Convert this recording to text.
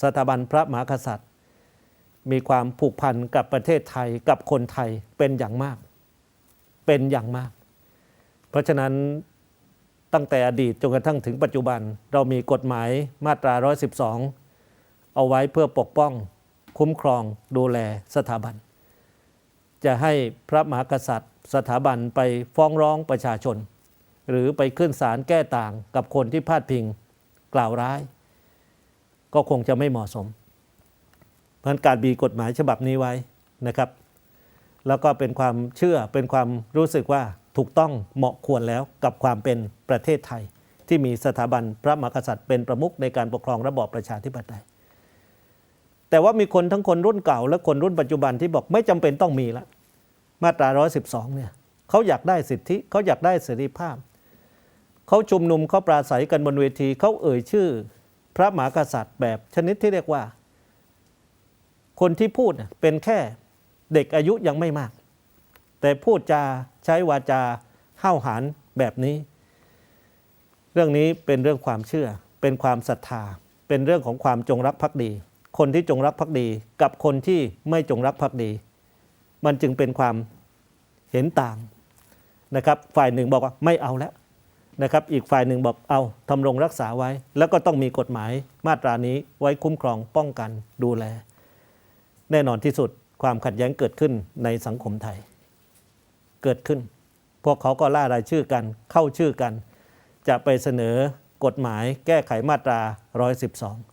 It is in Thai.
สถาบันพระมหากษัตริย์ มีความผูกพันกับประเทศไทยกับคนไทยเป็นอย่างมาก เป็นอย่างมาก เพราะฉะนั้นตั้งแต่อดีตจนกระทั่งถึงปัจจุบันเรามีกฎหมายมาตรา 112 เอาไว้เพื่อปกป้อง คุ้มครองดูแลสถาบัน จะให้พระมหากษัตริย์ สถาบันไปฟ้องร้องประชาชน หรือไปขึ้นศาลแก้ต่างกับคนที่พาดพิงกล่าวร้าย ก็คงจะไม่เหมาะสม เพราะการมีกฎหมายฉบับนี้ไว้นะครับ แล้วก็เป็นความเชื่อเป็นความรู้สึกว่าถูกต้องเหมาะควรแล้วกับความเป็นประเทศไทย ที่มีสถาบันพระมหากษัตริย์เป็นประมุขในการปกครองระบอบประชาธิปไตย แต่ว่ามีคนทั้งคนรุ่นเก่า และคนรุ่นปัจจุบันที่บอกไม่จำเป็นต้องมีละมาตรา 112 เนี่ยเขาอยากได้สิทธิเขาอยากได้เสรีภาพเขาชุมนุมเขาปราศัยกันบนเวทีเขาเอ่ยชื่อ พระมหากษัตริย์แบบชนิดที่เรียกว่า คนที่พูดเป็นแค่เด็กอายุยังไม่มาก แต่พูดจาใช้วาจาห้าวหาญแบบนี้ เรื่องนี้เป็นเรื่องความเชื่อ เป็นความศรัทธา เป็นเรื่องของความจงรักภักดี คนที่จงรักภักดีกับคนที่ไม่จงรักภักดี มันจึงเป็นความเห็นต่างนะครับ ฝ่ายหนึ่งบอกว่าไม่เอาแล้ว นะครับอีกฝ่ายหนึ่งบอกเอาทำรงรักษาไว้ แล้วก็ต้องมีกฎหมายมาตรานี้ไว้คุ้มครองป้องกันดูแล แน่นอนที่สุดความขัดแย้งเกิดขึ้นในสังคมไทย เกิดขึ้น พวกเขาก็ล่ารายชื่อกันเข้าชื่อกัน จะไปเสนอกฎหมายแก้ไขมาตรา 112